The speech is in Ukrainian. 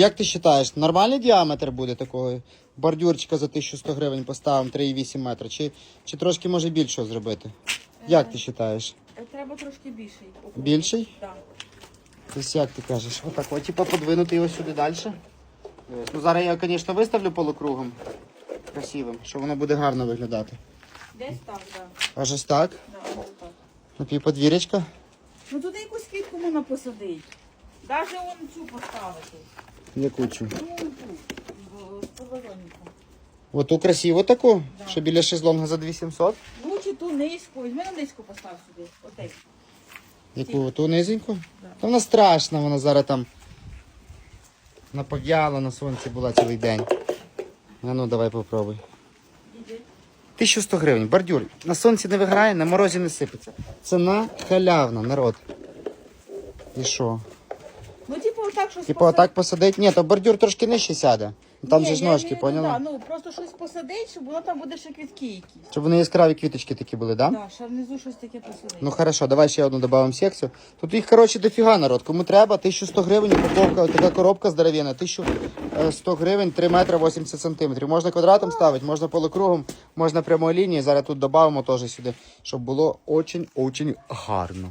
Як ти вважаєш, нормальний діаметр буде такого бордюрчика за 1100 гривень поставимо 3,8 метра, чи, чи трошки може більшого зробити? Як ти вважаєш? Е, Треба трошки більший. Більший? Так. Тобто як ти кажеш? Отак, от, типу, подвинути його сюди далі. Ну, зараз я, звісно, виставлю полукругом красивим, що воно буде гарно виглядати. Десь так, так. Аж ось так, Да. Да, ось так. на півподвір'ячка. Ну туди якусь квітку можна посадити. Навіть вон цю поставити. Яку цю? Ну, ту. подвазонником. Оту красиву таку, Да. що біля шезлонга за 2700. Ну, чи ту низьку. Візьми на низьку постав сюди. Отей. Яку ту низеньку? Да. Та вона страшна, вона зараз там напав'яла на сонці була цілий день. А ну давай попробуй. 1100 гривень, бордюр. На сонці не виграє, на морозі не сипеться. Ціна халявна, народ. І що? Ну, отак щось Типу отак посадить? Ні, то бордюр трошки нижче сяде. Там Ні, же ж я ножки, имею в виду. Да, ну, просто щось посадить, щоб воно там буде ще квітки якісь. Щоб вони яскраві квіточки такі були, так? Да? Да, ще внизу щось таке посадить. Ну хорошо, давай ще одну додамо секцію. Тут їх, коротше, дофіга народ. Кому треба, 1100 гривень, упаковка, така коробка здоровенна, 1100 гривень, 3 метри 80 сантиметрів. Можна квадратом ставити, можна полукругом, можна прямою лінією. Зараз тут додамо теж сюди, щоб було очень-очень гарно.